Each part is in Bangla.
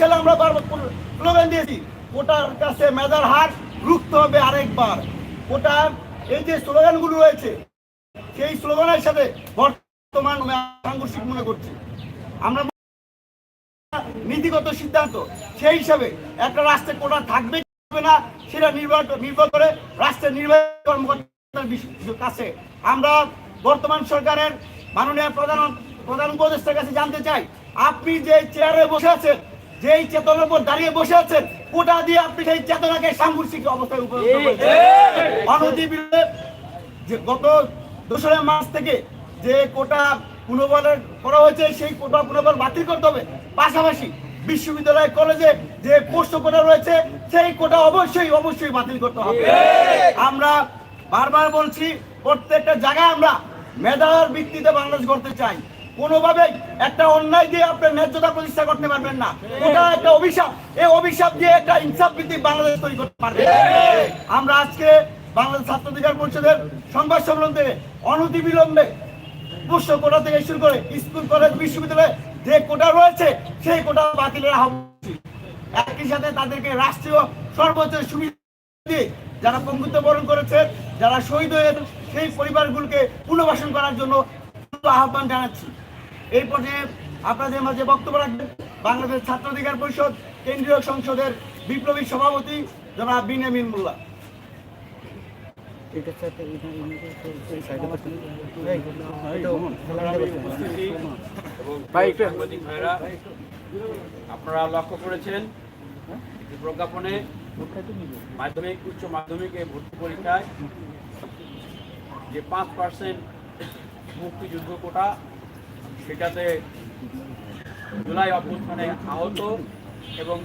সালে আমরা বারবার স্লোগান দিয়েছি, কোটার কাছে মেধার হার রুখতে হবে আরেকবার। কোটার এই যে স্লোগানগুলো রয়েছে, সেই স্লোগানের সাথে বর্তমান সাংঘর্ষিক মনে করছি। আমরা নীতিগত সিদ্ধান্ত, সেই হিসাবে একটা রাষ্ট্রে কোটা থাকবে না, সেটা নির্ভর নির্ভর করে রাষ্ট্রের নির্বাহী কর্মকর্তার কাছে। আমরা বর্তমান সরকারের মাননীয় প্রধান প্রধান উপদেষ্টার কাছে জানতে চাই আপনি যে চেয়ারে বসে আছেন যেই চেতনার উপর দাঁড়িয়ে বসে আছেন কোটা দিয়ে আপনি সেই চেতনাকে সাংঘর্ষিক অবস্থায় উপনীত যে গত দোসরা মাস থেকে যে কোটা পুনর্বল করা হয়েছে সেই কোটা পুনর্বল বাতিল করতে হবে। পাশাপাশি বিশ্ববিদ্যালয় কলেজে যে পোস্ট কোটা রয়েছে সেই কোটা অবশ্যই অবশ্যই বাতিল করতে হবে। আমরা বারবার বলছি প্রত্যেকটা জায়গায় আমরা মেধার ভিত্তিতে বাংলাদেশ করতে চাই। কোনোভাবেই একটা অন্যায় দিয়ে আপনার ন্যায্যতা প্রতিষ্ঠা করতে পারবেন না। ওটা একটা অভিশাপ। এই অভিশাপ দিয়ে একটা ইনসাফ ভিত্তিক বাংলাদেশ তৈরি করতে পারবেন আমরা আজকে বাংলাদেশ ছাত্র অধিকার পরিষদের সংবাদ সম্মেলন থেকে অনতি বিলম্বে কোটা থেকে শুরু করে স্কুল, কলেজ, বিশ্ববিদ্যালয়ে যে কোটা রয়েছে, সেই কোটা বাতিলের আহ্বান। একই সাথে তাদেরকে রাষ্ট্রীয় সর্বোচ্চ সুবিধা দিয়ে যারা পঙ্গুত্ব বরণ করেছে, যারা শহীদ হয়ে সেই পরিবারগুলোকে পুনর্বাসন করার জন্য আহ্বান জানাচ্ছি। এই পর্যায়ে আপনাদের মাঝে বক্তব্য রাখবেন বাংলাদেশ ছাত্র অধিকার পরিষদ কেন্দ্রীয় সংসদের বিপ্লবী সভাপতি জনাব বিনামিন মোল্লা। আপনারা লক্ষ্য করেছেন প্রজ্ঞাপনে মাধ্যমিক উচ্চ মাধ্যমিকে ভর্তি পরীক্ষায় যে পাঁচ পার্সেন্ট মুক্তিযুদ্ধ কোটা সেটাতে জুলাই অভ্যুত্থানে আহত এবং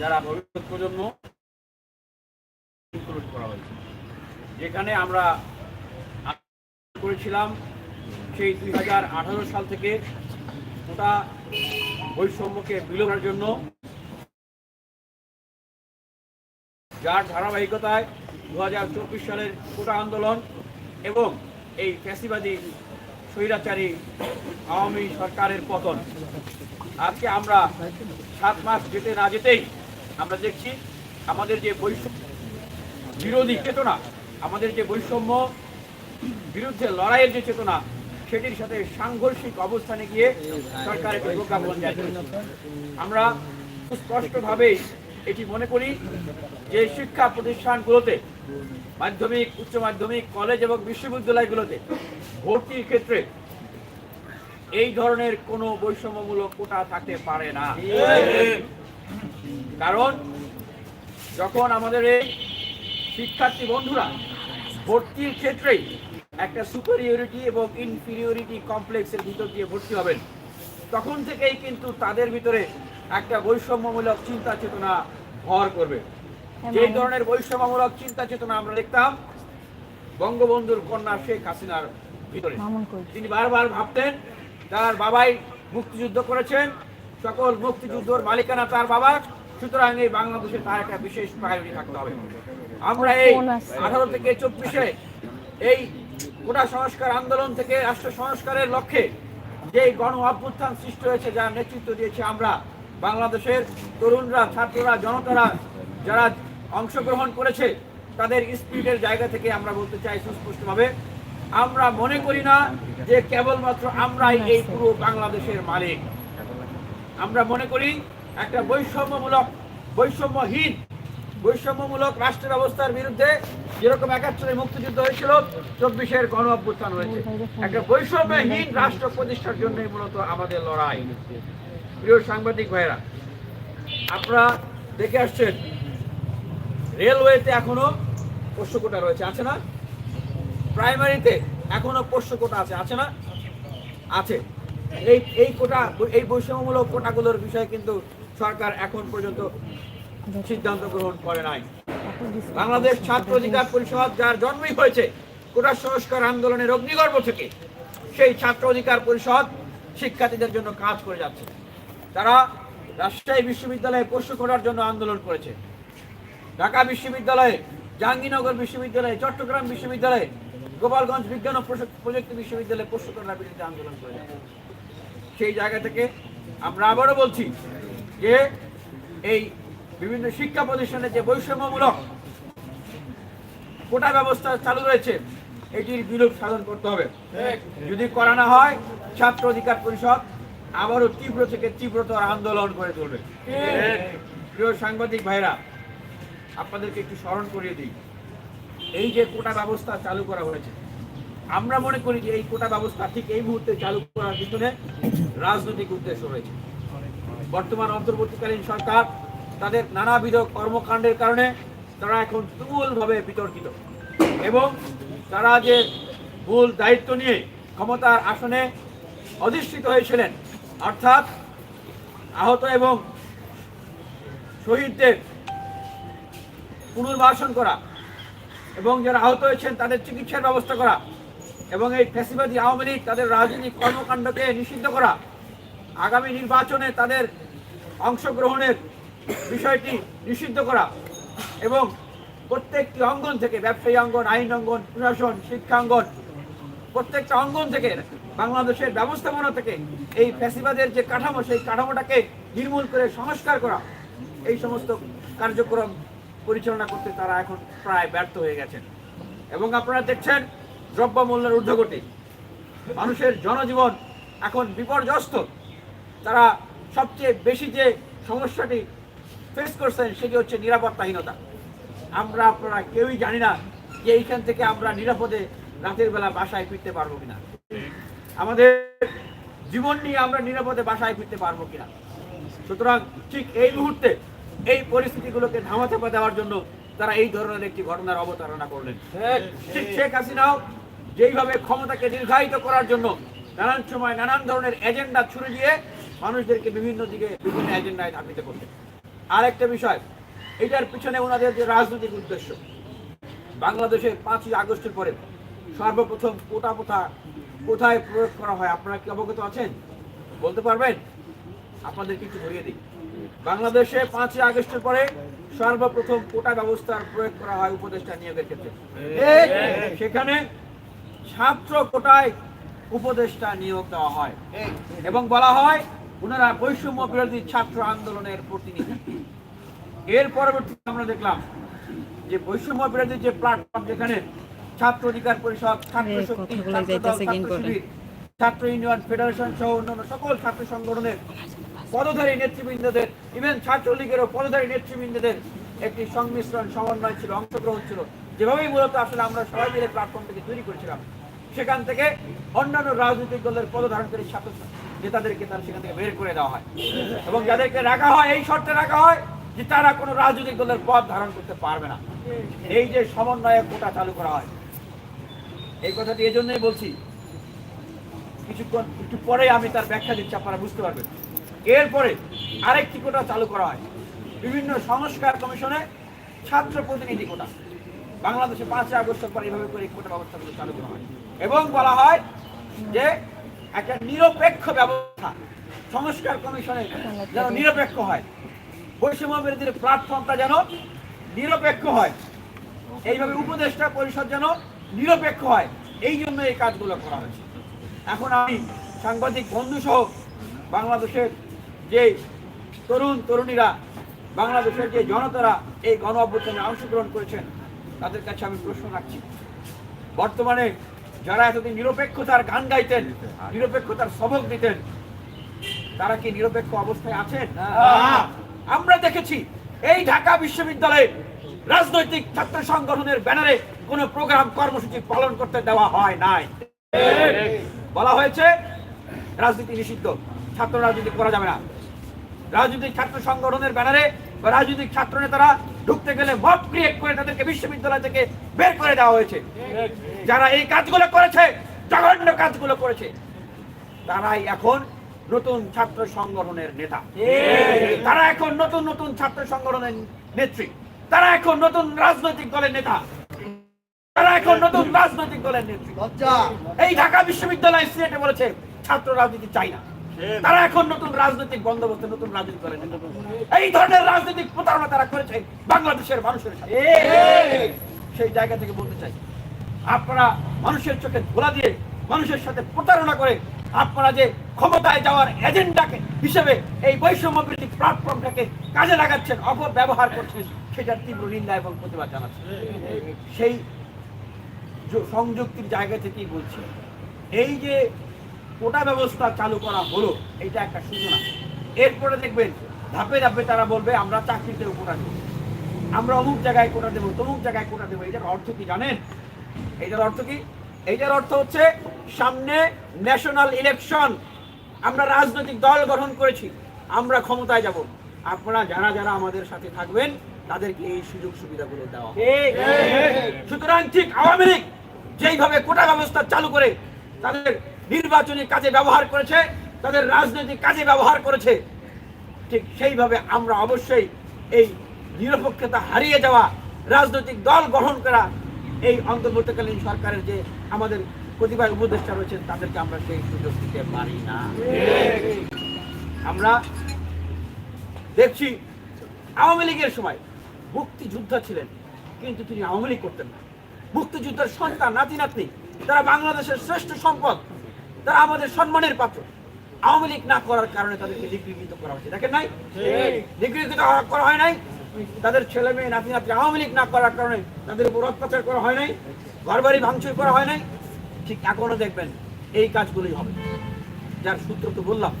যারা ভবিষ্যৎ প্রজন্ম করা হয়েছে। যেখানে আমরা করেছিলাম সেই দুই হাজার আঠারো সাল থেকে ওটা বৈষম্যকে বিলোপের জন্য। যার ধারাবাহিকতায় দু হাজার চব্বিশ সালের কোটা আন্দোলন এবং এই ফ্যাসিবাদী স্বৈরাচারী আওয়ামী সরকারের পতন। আজকে আমরা সাত মাস যেতে না যেতেই আমরা দেখছি আমাদের যে বৈষম্য, বিরোধী চেতনা, আমাদের যে বৈষম্য, বিরুদ্ধে লড়াইয়ের যে চেতনা, সেটির সাথে সাংঘর্ষিক অবস্থানে গিয়ে সরকার একটি প্রজ্ঞাপন জারি আমরা স্পষ্টভাবেই এটি মনে করি যে শিক্ষা প্রতিষ্ঠানগুলোতে মাধ্যমিক, উচ্চ মাধ্যমিক, কলেজ এবং বিশ্ববিদ্যালয়গুলোতে ভর্তির ক্ষেত্রে এই ধরনের কোনো বৈষম্যমূলক কোটা থাকতে পারে না। কারণ যখন আমাদের এই শিক্ষার্থী বন্ধুরা ভর্তির ক্ষেত্রেই একটা সুপারিয়রিটি এবং ইনফিরিয়রিটি কমপ্লেক্সের ভিতর দিয়ে ভর্তি হবেন তখন থেকেই কিন্তু তাদের ভিতরে একটা বৈষম্যমূলক চিন্তা চেতনা ভর করবে। যেই ধরনের বৈষম্যমূলক চিন্তা চেতনা আমরা দেখতাম বঙ্গবন্ধুর কন্যা শেখ হাসিনার ভিতরে। তিনি বারবার ভাবতেন তার বাবাই মুক্তিযুদ্ধ করেছেন সকল মুক্তিযুদ্ধর মালিকানা তার বাবা সুতরাং এই বাংলাদেশে তার একটা বিশেষ প্রায়োরিটি থাকতে হবে। আমরা এই আঠারো থেকে চব্বিশে এই কোটা সংস্কার আন্দোলন থেকে রাষ্ট্র সংস্কারের লক্ষ্যে যে গণ অভ্যুত্থান সৃষ্টি হয়েছে যার নেতৃত্ব দিয়েছে আমরা বাংলাদেশের তরুণরা ছাত্ররা জনতারা যারা অংশগ্রহণ করেছে তাদের স্পিরিটের জায়গা থেকে আমরা বলতে চাই সুস্পষ্টভাবে। আমরা মনে করি না যে কেবলমাত্র আমরাই এই পুরো বাংলাদেশের মালিক। আমরা মনে করি একটা বৈষম্যমূলক, বৈষম্যহীন, বৈষম্যমূলক রাষ্ট্র ব্যবস্থার বিরুদ্ধে যেরকম একাত্তরে মুক্তিযুদ্ধ হয়েছিল, চব্বিশের গণ অভ্যুত্থান হয়েছে। একটা বৈষম্যহীন রাষ্ট্র প্রতিষ্ঠার জন্যই মূলত আমাদের লড়াই। প্রিয় সাংবাদিক ভাইরা আপনারা দেখে আসছেন, রেলওয়েতে এখনও পোষ্য কোটা রয়েছে। আছে না? প্রাইমারিতে এখনও পোষ্য কোটা আছে আছে না? আছে। এই এই কোটা, এই বৈষম্যমূলক কোটাগুলোর বিষয়ে কিন্তু সরকার এখন পর্যন্ত সিদ্ধান্ত গ্রহণ করে নাই। বাংলাদেশ ছাত্র অধিকার পরিষদ যার জন্মই হয়েছে কোটা সংস্কার আন্দোলনের অগ্নিগর্ভ থেকে, সেই ছাত্র অধিকার পরিষদ শিক্ষার্থীদের জন্য কাজ করে যাচ্ছে। তারা রাজশাহী বিশ্ববিদ্যালয়ে পোষ্য কোটার জন্য আন্দোলন করেছে। ঢাকা বিশ্ববিদ্যালয়ে, জাহাঙ্গীরনগর বিশ্ববিদ্যালয়ে, চট্টগ্রাম বিশ্ববিদ্যালয়ে গোপালগঞ্জ বিজ্ঞান ও প্রযুক্তি- বিশ্ববিদ্যালয়ে কোটার বিরুদ্ধে আন্দোলন করে সেই জায়গা থেকে আমরা আবারও বলছি যে এই বিভিন্ন শিক্ষা প্রতিষ্ঠানে যে বৈষম্যমূলক কোটা ব্যবস্থা চালু রয়েছে, এটির বিলোপ সাধন করতে হবে। যদি করা না হয়, ছাত্র অধিকার পরিষদ আবারও তীব্র থেকে তীব্রতর আন্দোলন করে তুলবে। প্রিয় সাংবাদিক ভাইরা, আপনাদেরকে একটু স্মরণ করিয়ে দিই। এই যে কোটা ব্যবস্থা চালু করা হয়েছে, আমরা মনে করি যে এই কোটা ব্যবস্থা ঠিক এই মুহূর্তে চালু করার পিছনে রাজনৈতিক উদ্দেশ্য রয়েছে। বর্তমান অন্তর্বর্তীকালীন সরকার তাদের নানাবিধ কর্মকাণ্ডের কারণে তারা এখন তুমুলভাবে বিতর্কিত এবং তারা যে ভুল দায়িত্ব নিয়ে ক্ষমতার আসনে অধিষ্ঠিত হয়েছিলেন, অর্থাৎ আহত এবং শহীদদের পুনর্বাসন করা এবং যারা আহত হয়েছেন, তাদের চিকিৎসার ব্যবস্থা করা এবং এই ফ্যাসিবাদী আওয়ামী লীগ, তাদের রাজনৈতিক কর্মকাণ্ডকে নিষিদ্ধ করা। আগামী নির্বাচনে তাদের অংশগ্রহণের বিষয়টি নিষিদ্ধ করা এবং প্রত্যেকটি অঙ্গন থেকে, ব্যবসায়ী অঙ্গন, আইন অঙ্গন, প্রশাসন শিক্ষাঙ্গন প্রত্যেকটা অঙ্গন থেকে, বাংলাদেশের ব্যবস্থাপনা থেকে এই ফ্যাসিবাদের যে কাঠামো, সেই কাঠামোটাকে নির্মূল করে সংস্কার করা। এই সমস্ত কার্যক্রম পরিচালনা করতে তারা এখন প্রায় ব্যর্থ হয়ে গেছেন। এবং আপনারা দেখছেন দ্রব্যমূল্যের ঊর্ধ্বগতি। মানুষের জনজীবন এখন বিপর্যস্ত। তারা সবচেয়ে বেশি যে সমস্যাটি ফেস করছেন, সেটি হচ্ছে নিরাপত্তাহীনতা। আমরা আপনারা কেউই জানি না যে এইখান থেকে আমরা নিরাপদে রাতের বেলা বাসায় ফিরতে পারব কিনা। আমাদের জীবন নিয়ে আমরা নিরাপদে বাসায় ফিরতে পারব কিনা। সুতরাং ঠিক এই মুহূর্তে এই পরিস্থিতিগুলোকে ধামাচাপা দেওয়ার জন্য তারা এই ধরনের একটি ঘটনার অবতারণা করলেন। ঠিক শেখ হাসিনাও যেইভাবে ক্ষমতাকে দীর্ঘায়িত করার জন্য নানান সময় নানান ধরনের এজেন্ডা ছুড়ে দিয়ে মানুষদেরকে বিভিন্ন দিকে বিভিন্ন এজেন্ডায় ধাবিত করতেন আর একটা বিষয় এটার পিছনে ওনাদের যে রাজনৈতিক উদ্দেশ্য বাংলাদেশের পাঁচই আগস্টের পরে সর্বপ্রথম কোটা কোথা কোথায় প্রয়োগ করা হয় আপনারা কি অবগত আছেন? বলতে পারবেন? আপনাদের কিছু ধরিয়ে দিই। বাংলাদেশে পাঁচই আগস্টের পরে সর্বপ্রথম কোটা ব্যবস্থার প্রয়োগ করা হয় উপদেষ্টা নিয়োগের ক্ষেত্রে। সেখানে ছাত্র কোটায় উপদেষ্টা নিয়োগ দেওয়া হয়। এবং বলা হয় ওনারা বৈষম্য বিরোধী ছাত্র আন্দোলনের প্রতিনিধি। এর পরবর্তীতে আমরা দেখলাম যে বৈষম্য বিরোধী যে প্ল্যাটফর্ম যেখানে ছাত্র অধিকার পরিষদ ছাত্র শক্তি ছাত্র ইউনিয়ন ফেডারেশন সহ অন্যান্য সকল ছাত্র সংগঠনের পদধারী নেতৃবৃন্দদের ইভেন ছাত্রলীগেরও পদধারী নেতৃবৃন্দদের একটি সংমিশ্রণ, সমন্বয় ছিল, অংশগ্রহণ ছিল। যেভাবেই মূলত আসলে আমরা সবাই মিলে প্ল্যাটফর্মটাকে তৈরি করেছিলাম, সেখান থেকে অন্যান্য রাজনৈতিক দলের পদধারণকারী ছাত্র নেতাদেরকে তার সেখান থেকে বের করে দেওয়া হয়। এবং যাদেরকে রাখা হয়, এই শর্তে রাখা হয় যে তারা কোনো রাজনৈতিক দলের পদ ধারণ করতে পারবে না। এই যে সমন্বয়ে কোটা চালু করা হয়, এই কথাটি এই জন্যই বলছি, কিছুক্ষণ, একটু পরে আমি তার ব্যাখ্যা দিচ্ছি, আপনারা বুঝতে পারবেন। এরপরে আরেকটি কোটা চালু করা হয়। বিভিন্ন সংস্কার কমিশনে ছাত্র প্রতিনিধি কোটা। বাংলাদেশে পাঁচই আগস্টের পর এইভাবে করে কোটা ব্যবস্থাগুলো চালু করা হয়। এবং বলা হয় যে একটা নিরপেক্ষ ব্যবস্থা, সংস্কার কমিশনে যেন নিরপেক্ষ হয়। বৈষম্য বিরোধীর প্ল্যাটফর্মটা যেন নিরপেক্ষ হয়। এইভাবে উপদেষ্টা পরিষদ যেন নিরপেক্ষ হয়। এই জন্য এই কাজগুলো করা হয়েছে। এখন আমি সাংবাদিক বন্ধু সহ বাংলাদেশের যে তরুণ তরুণীরা বাংলাদেশের যে জনতারা এই গণ অভ্যুত্থানে অংশগ্রহণ করেছেন তাদের কাছে আমি প্রশ্ন রাখছি। বর্তমানে যারা এতদিন নিরপেক্ষতার গান গাইতেন নিরপেক্ষতার সবক দিতেন তারা কি নিরপেক্ষ অবস্থায় আছেন? আমরা দেখেছি এই ঢাকা বিশ্ববিদ্যালয়ে রাজনৈতিক ছাত্র সংগঠনের ব্যানারে কোনো প্রোগ্রাম কর্মসূচি পালন করতে দেওয়া হয় নাই। বলা হয়েছে রাজনীতি নিষিদ্ধ ছাত্র রাজনীতি করা যাবে না। রাজনৈতিক ছাত্র সংগঠনের ব্যানারে বা রাজনৈতিক ছাত্র নেতারা ঢুকতে গেলে মত ক্রিয়েট করে তাদেরকে বিশ্ববিদ্যালয় থেকে বের করে দেওয়া হয়েছে। যারা এই কাজগুলো করেছে জঘন্য কাজগুলো করেছে তারাই এখন নতুন ছাত্র সংগঠনের নেতা। তারা এখন নতুন নতুন ছাত্র সংগঠনের নেত্রী। তারা এখন নতুন রাজনৈতিক দলের নেতা। তারা এখন নতুন রাজনৈতিক দলের নেত্রী। এই ঢাকা বিশ্ববিদ্যালয় সিলেটে বলেছে ছাত্র রাজনীতি চাই না। তারা এখন নতুন রাজনৈতিক বন্দোবস্ত, নতুন রাজনীতি নেতা এই ধরনের রাজনৈতিক প্রতারণা তারা করেছে বাংলাদেশের মানুষের সাথে। সেই জায়গা থেকে বলতে চাই, আপনারা মানুষের চোখে ধোলা দিয়ে মানুষের সাথে প্রতারণা করে আপনারা যে ক্ষমতায় যাওয়ার এজেন্ডাকে হিসেবে এই বৈষম্য ভিত্তিক প্ল্যাটফর্মটাকে কাজে লাগাচ্ছেন, অপব্যবহার করছেন, সেটার তীব্র নিন্দা এবং প্রতিবাদ জানাচ্ছেন সেই সংযুক্তির জায়গা থেকেই বলছি, এই যে কোটা ব্যবস্থা চালু করা হলো এটা একটা সূচনা। এরপরে দেখবেন ধাপে ধাপে তারা বলবে আমরা চাকরিতেও কোটা দেবো। আমরা অমুক জায়গায় কোটা দেবো তমুক জায়গায় কোটা দেবো। এটার অর্থ কি জানেন? এইটার অর্থ কি? এইটার অর্থ হচ্ছে সামনে ন্যাশনাল ইলেকশন আমরা রাজনৈতিক দল গঠন করেছি আমরা ক্ষমতায় যাব। আপনারা যারা যারা আমাদের সাথে থাকবেন তাদেরকে এই সুযোগ সুবিধাগুলো দেওয়া সুতরাং ঠিক আওয়ামী লীগ যেইভাবে কোটা ব্যবস্থা চালু করে তাদের নির্বাচনী কাজে ব্যবহার করেছে, তাদের রাজনৈতিক কাজে ব্যবহার করেছে। ঠিক সেইভাবে আমরা অবশ্যই এই নিরপেক্ষতা হারিয়ে যাওয়া রাজনৈতিক দল গ্রহণ করা এই অন্তর্বর্তীকালীন সরকারের যে আমাদের কতিপয় উপদেষ্টা রয়েছেন, তাদেরকে আমরা সেই সুযোগ দিতে পারি না। আমরা দেখছি আওয়ামী লীগের সময় মুক্তিযোদ্ধা ছিলেন, কিন্তু তিনি আওয়ামী লীগ করতেন না। মুক্তিযুদ্ধের সন্তান নাতি নাতনি তারা বাংলাদেশের শ্রেষ্ঠ সম্পদ তারা আমাদের সম্মানের পাত্র। আওয়ামী লীগ না করার কারণে তাদেরকে নিগৃহীত করা হয়েছে। দেখেন নাই? নিগৃহীত করা হয় নাই? তাদের ছেলে মেয়ে নাতি নাতনি আওয়ামী লীগ না করার কারণে তাদের উপর অত্যাচার করা হয় নাই? ঘর বাড়ি ভাঙচুর করা হয় নাই? ঠিক এখনও দেখবেন এই কাজগুলোই হবে। যার সূত্র তো বললাম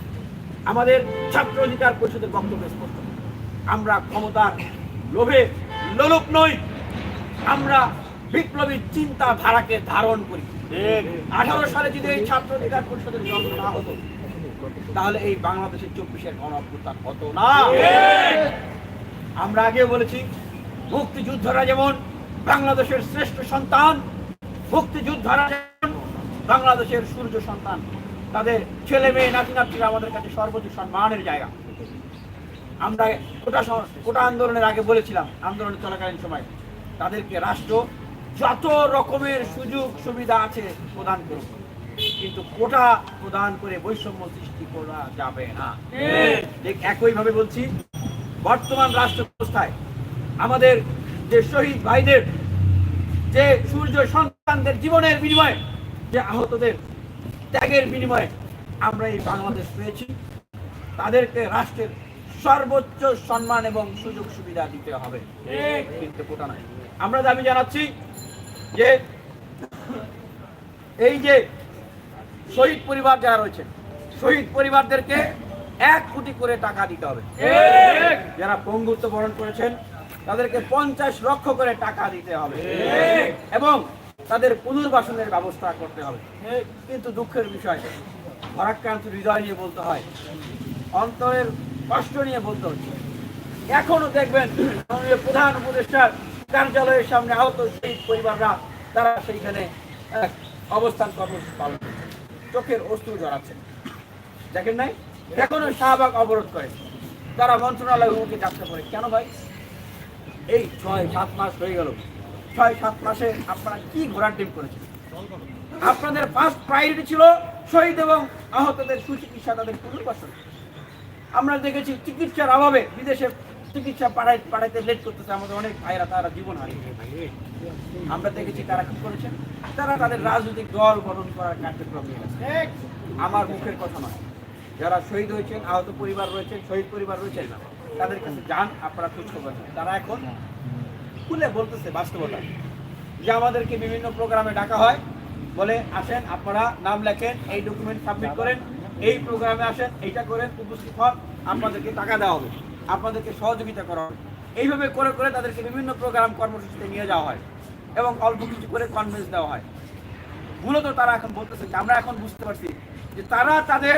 আমাদের ছাত্র অধিকার পরিষদের বক্তব্য স্পষ্ট। আমরা ক্ষমতার লোভে লোলুপ নই। আমরা বিপ্লবী চিন্তা ধারাকে ধারণ করি। আঠারো সালে যদি এই ছাত্র অধিকার পরিষদের জন্ম না হতো তাহলে এই বাংলাদেশের চব্বিশের গণ অভ্যুত্থান হতো না। আমরা আগে বলেছি মুক্তিযুদ্ধরা যেমন বাংলাদেশের শ্রেষ্ঠ সন্তান মুক্তিযোদ্ধারা যেমন বাংলাদেশের সূর্য সন্তান তাদের ছেলে মেয়ে নাতি নাতিরা আমাদের কাছে সর্বোচ্চ সম্মানের জায়গা। আমরা কোটা কোটা আন্দোলনের আগে বলেছিলাম আন্দোলন চলাকালীন সময় তাদেরকে রাষ্ট্র যত রকমের সুযোগ সুবিধা আছে প্রদান করুক কিন্তু কোটা প্রদান করে বৈষম্য সৃষ্টি করা যাবে না। ঠিক একইভাবে বলছি বর্তমান রাষ্ট্র ব্যবস্থায় আমাদের যে শহীদ ভাইদের যে সূর্য সন্তানদের জীবনের বিনিময়ে যে আহতদের ত্যাগের বিনিময়ে আমরা এই বাংলাদেশ পেয়েছি তাদেরকে রাষ্ট্রের সর্বোচ্চ সম্মান এবং সুযোগ সুবিধা দিতে হবে। কিন্তু কোটা নাই। আমরা দাবি জানাচ্ছি যে এই যে শহীদ পরিবার যারা রয়েছে, শহীদ পরিবারদেরকে এক কোটি করে টাকা দিতে হবে। যারা পঙ্গুত্ব বরণ করেছেন, তাদেরকে পঞ্চাশ লক্ষ করে টাকা দিতে হবে। এবং তাদের পুনর্বাসনের ব্যবস্থা করতে হবে। কিন্তু দুঃখের বিষয়, ভরাক্রান্ত হৃদয় নিয়ে বলতে হয়, অন্তরের কষ্ট নিয়ে বলতে হচ্ছে। এখনও দেখবেন প্রধান উপদেষ্টার কার্যালয়ের সামনে আহত শহীদ পরিবাররা তারা সেইখানে অবস্থান কর্মসূচি পালন চোখের অস্ত্র জড়াচ্ছে। দেখেন নাই? এখনও শাহবাগ অবরোধ করে। তারা মন্ত্রণালয় অভিমুখে যাত্রা করে কেন ভাই? এই ছয়, সাত মাস হয়ে গেল। ছয়, সাত মাসে আপনারা কি ঘোরার টিম করেছেন? আপনাদের ফার্স্ট প্রায়োরিটি ছিল শহীদ এবং আহতদের সুচিকিৎসা তাদের পুনর্বাসন। আমরা দেখেছি চিকিৎসার অভাবে বিদেশে চিকিৎসা পাঠাই পাঠাইতে লেট করতেছে আমাদের অনেক ভাইরা তারা জীবন হারিয়েছে আমরা দেখেছি তারা কি করেছেন তারা তাদের রাজনৈতিক দল গঠন করার কার্যক্রম নিয়ে আমার মুখের কথা নয়। যারা শহীদ হয়েছেন, আহত পরিবার রয়েছেন, শহীদ পরিবার রয়েছেন, তাদের কাছে যান, আপনারা খোঁজ খবর তারা এখন খুলে বলতেছে বাস্তবতা। যে আমাদেরকে বিভিন্ন প্রোগ্রামে ডাকা হয়। বলে, আসেন, আপনারা নাম লেখেন, এই ডকুমেন্ট সাবমিট করেন, এই প্রোগ্রামে আসেন, এইটা করেন, উপস্থিত হন, আপনাদেরকে টাকা দেওয়া হবে। আপনাদেরকে সহযোগিতা করা এইভাবে করে করে তাদেরকে বিভিন্ন প্রোগ্রাম কর্মসূচিতে নিয়ে যাওয়া হয় এবং অল্প কিছু করে কনভেন্স দেওয়া হয়। মূলত তারা এখন বলতেছে যে, আমরা এখন বুঝতে পারছি যে তারা তাদের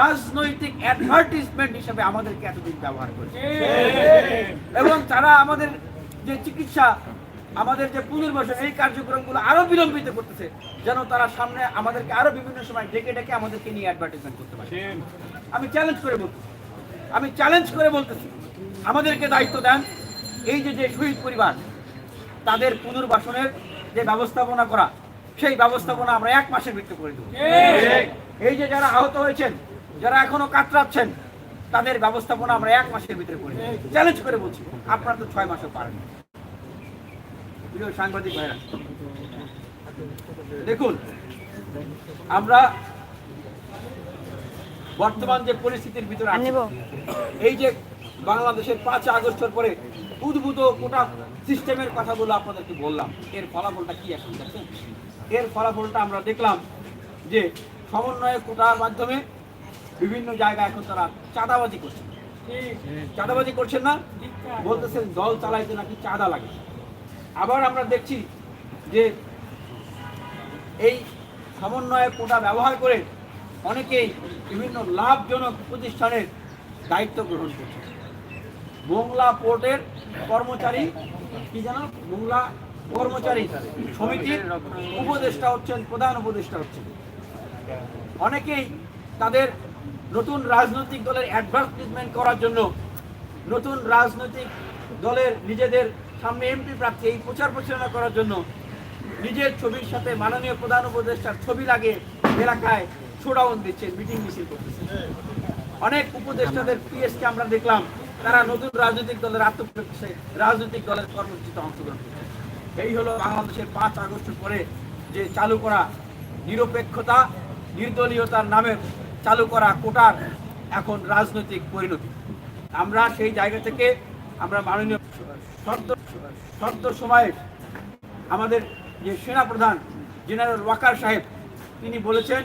রাজনৈতিক অ্যাডভার্টিসমেন্ট হিসেবে আমাদেরকে এতদিন ব্যবহার করেছে। এবং তারা আমাদের যে চিকিৎসা, আমাদের যে পুনর্বাসন, এই কার্যক্রমগুলো আরও বিলম্বিত করতেছে, যেন তারা সামনে আমাদেরকে আরও বিভিন্ন সময় ডেকে ডেকে আমাদেরকে নিয়ে অ্যাডভার্টাইজমেন্ট করতে পারে। আমি চ্যালেঞ্জ করে বলতেছি আমি চ্যালেঞ্জ করে বলতেছি। আমাদেরকে দায়িত্ব দেন। এই যে যে শহীদ পরিবার তাদের পুনর্বাসনের যে ব্যবস্থাপনা করা সেই ব্যবস্থাপনা আমরা এক মাসের ভিত্তি করে দেবো। এই যে যারা আহত হয়েছেন যারা এখনও কাতরাচ্ছেন তাদের ব্যবস্থাপনা আমরা এক মাসের ভিতরে করে চ্যালেঞ্জ করে বলছি আপনারা তো ছয় মাসও পারেন প্রিয় সাংবাদিক ভাইরা দেখুন আমরা বর্তমান যে পরিস্থিতির ভিতরে আছে, এই যে বাংলাদেশের পাঁচ আগস্টের পরে উদ্ভূত কোটা সিস্টেমের কথাগুলো আপনাদেরকে বললাম এর ফলাফলটা কি এখন দেখছেন এর ফলাফলটা আমরা দেখলাম যে সমন্বয় কোটার মাধ্যমে বিভিন্ন জায়গায় এখন তারা চাঁদাবাজি করছে। চাঁদাবাজি করছেন না? বলতেছেন দল চালাইতে নাকি চাঁদা লাগে। আবার আমরা দেখছি যে এই সমন্বয় কোটা ব্যবহার করে অনেকেই বিভিন্ন লাভজনক প্রতিষ্ঠানের দায়িত্ব গ্রহণ করছে। মোংলা পোর্টের কর্মচারী কি যেন? মোংলা কর্মচারী সমিতির উপদেষ্টা হচ্ছেন, প্রধান উপদেষ্টা হচ্ছেন। অনেকেই তাদের নতুন রাজনৈতিক দলের অ্যাডভার্টাইজমেন্ট করার জন্য নতুন রাজনৈতিক দলের নিজেদের সামনে এমপি প্রার্থী এই প্রচার প্রচারণা করার জন্য নিজের ছবির সাথে মাননীয় প্রধান উপদেষ্টার ছবি লাগে এলাকায় ছোড়াউন দিচ্ছে মিটিং মিছিল করতেছে। অনেক উপদেষ্টাদের পিএসকে আমরা দেখলাম, তারা নতুন রাজনৈতিক দলের আত্মপ্রকাশে রাজনৈতিক দলের কর্মসূচিতে অংশগ্রহণ করছে। এই হলো বাংলাদেশের পাঁচ আগস্টের পরে যে চালু করা নিরপেক্ষতা, নির্দলীয়তার নামে চালু করা কোটার এখন রাজনৈতিক পরিণতি। আমরা সেই জায়গা থেকে আমরা মাননীয় সদ্য সদ্য সময়ে আমাদের যে সেনাপ্রধান জেনারেল ওয়াকার সাহেব, তিনি বলেছেন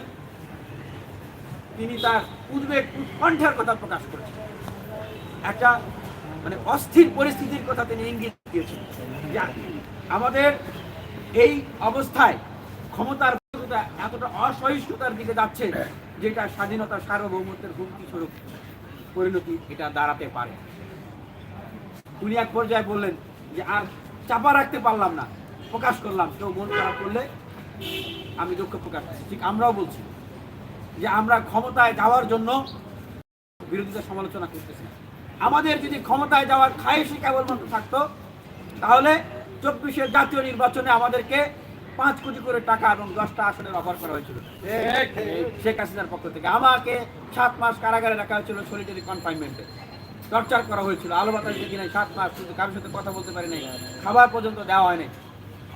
তিনি তার উদ্বেগ, উৎকণ্ঠার কথা প্রকাশ করেছেন। একটা মানে অস্থির পরিস্থিতির কথা তিনি ইঙ্গিত দিয়েছেন আমাদের এই অবস্থায় ক্ষমতার এতটা অসহিষ্ণুতার দিকে যাচ্ছে যেটা স্বাধীনতা সার্বভৌমত্বের হুমকি স্বরূপ পরিণতি এটা দাঁড়াতে পারে। উনি এক পর্যায়ে বললেন যে, আর চাপা রাখতে পারলাম না, প্রকাশ করলাম। কেউ মন খারাপ করলে আমি দুঃখ প্রকাশ করছি। ঠিক আমরাও বলছি। যে আমরা ক্ষমতায় যাওয়ার জন্য বিরোধিতা সমালোচনা করতেছি। আমাদের যদি ক্ষমতায় যাওয়ার খায়েশই কেবলমাত্র থাকতো, তাহলে চব্বিশের জাতীয় নির্বাচনে আমাদেরকে পাঁচ কোটি করে টাকা এবং দশটা আসনের অফার করা হয়েছিল। শেখ হাসিনার পক্ষ থেকে। আমাকে সাত মাস কারাগারে রাখা হয়েছিল সলিটারি কনফাইনমেন্টে টর্চার করা হয়েছিল। আলো বাতাস দেখি সাত মাস কিন্তু কারোর সাথে কথা বলতে পারি নাই। খাবার পর্যন্ত দেওয়া হয়নি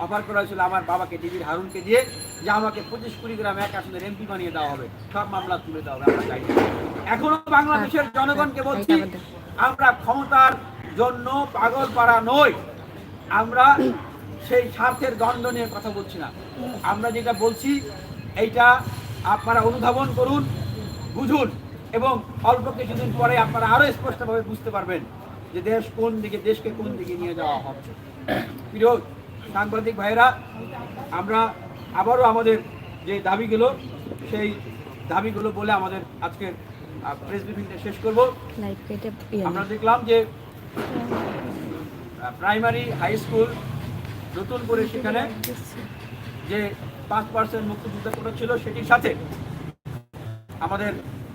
অফার করা হয়েছিল আমার বাবাকে ডিবির হারুনকে দিয়ে, যে আমাকে পঁচিশ কুড়ি গ্রাম এক আসনের এমপি বানিয়ে দেওয়া হবে। সব মামলা তুলে দেওয়া হবে, আমরা এখনও বাংলাদেশের জনগণকে বলছি, আমরা ক্ষমতার জন্য পাগল পাড়া নই। আমরা সেই স্বার্থের দ্বন্দ্ব নিয়ে কথা বলছি না। আমরা যেটা বলছি, এইটা আপনারা অনুধাবন করুন, বুঝুন এবং অল্প কিছুদিন পরে আপনারা আরও স্পষ্টভাবে বুঝতে পারবেন যে দেশ কোন দিকে, দেশকে কোন দিকে নিয়ে যাওয়া হচ্ছে প্রিয় সাংবাদিক ভাইয়েরা আমরা আবারও আমাদের যে দাবিগুলো সেই দাবিগুলো বলে আমাদের আজকের প্রেস ব্রিফিংটা শেষ করব। কেটে ইয়ে আমরা দেখলাম যে প্রাইমারি হাই স্কুল নতুন করে সেখানে যে পাঁচ পার্সেন্ট মুক্তিযুদ্ধ করেছিল সেটির সাথে আমাদের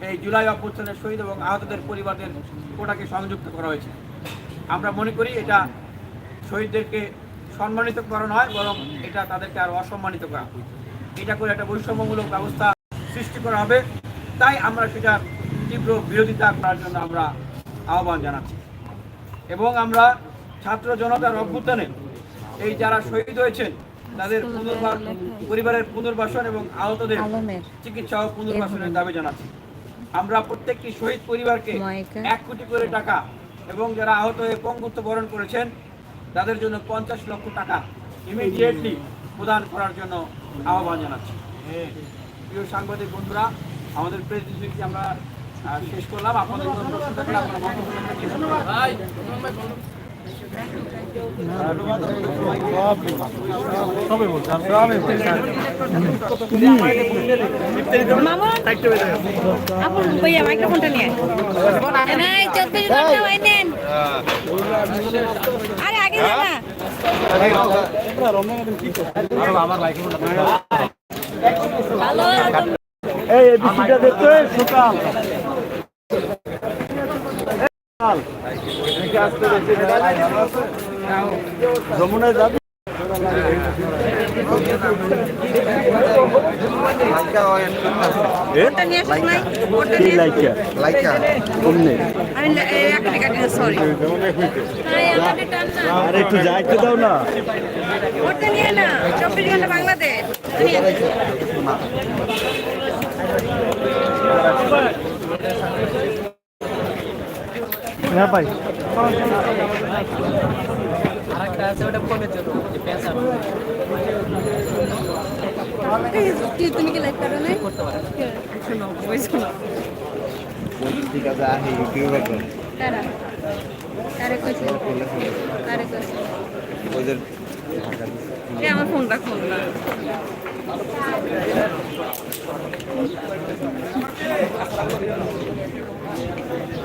এই জুলাই অভ্যুত্থানের শহীদ এবং আহতদের পরিবারদের কোটাকে সংযুক্ত করা হয়েছে। আমরা মনে করি এটা শহীদদেরকে সম্মানিত করা নয় বরং এটা তাদেরকে আরও অসম্মানিত করা। এটা করে একটা বৈষম্যমূলক ব্যবস্থা সৃষ্টি করা হবে। তাই আমরা সেটা তীব্র বিরোধিতা করার জন্য আমরা আহ্বান জানাচ্ছি। এবং আমরা ছাত্র জনতার অভ্যুত্থানে এই যারা শহীদ হয়েছেন তাদের পুনর্বাস পরিবারের পুনর্বাসন এবং আহতদের চিকিৎসা ও পুনর্বাসনের দাবি জানাচ্ছি। আমরা প্রত্যেকটি শহীদ পরিবারকে এক কোটি করে টাকা এবং যারা আহত হয়ে পঙ্গুত্ব বরণ করেছেন তাদের জন্য পঞ্চাশ লক্ষ টাকা ইমিডিয়েটলি প্রদান করার জন্য আহ্বান জানাচ্ছি প্রিয় সাংবাদিক বন্ধুরা আমাদের প্রেস রিলিজটি আমরা শেষ করলাম আপনাদের মাইক্রোফোনটা নিয়ে হয় আরে এই এবিসিটা দেখতে সকাল যমুনায় যাবি আর একটু যাইতে দাও না। ওটা নিয়ে না চব্বিশ ঘণ্টা বাংলাদেশ। হ্যাঁ ভাই। কি তুমি কি লাইক করো না শোনো বই শোনো ঠিক আছে আহি ইউটিউবে কর? তারা কইছে? কইছে? ওদের এ আমার ফোন রাখ ফোন না। যখন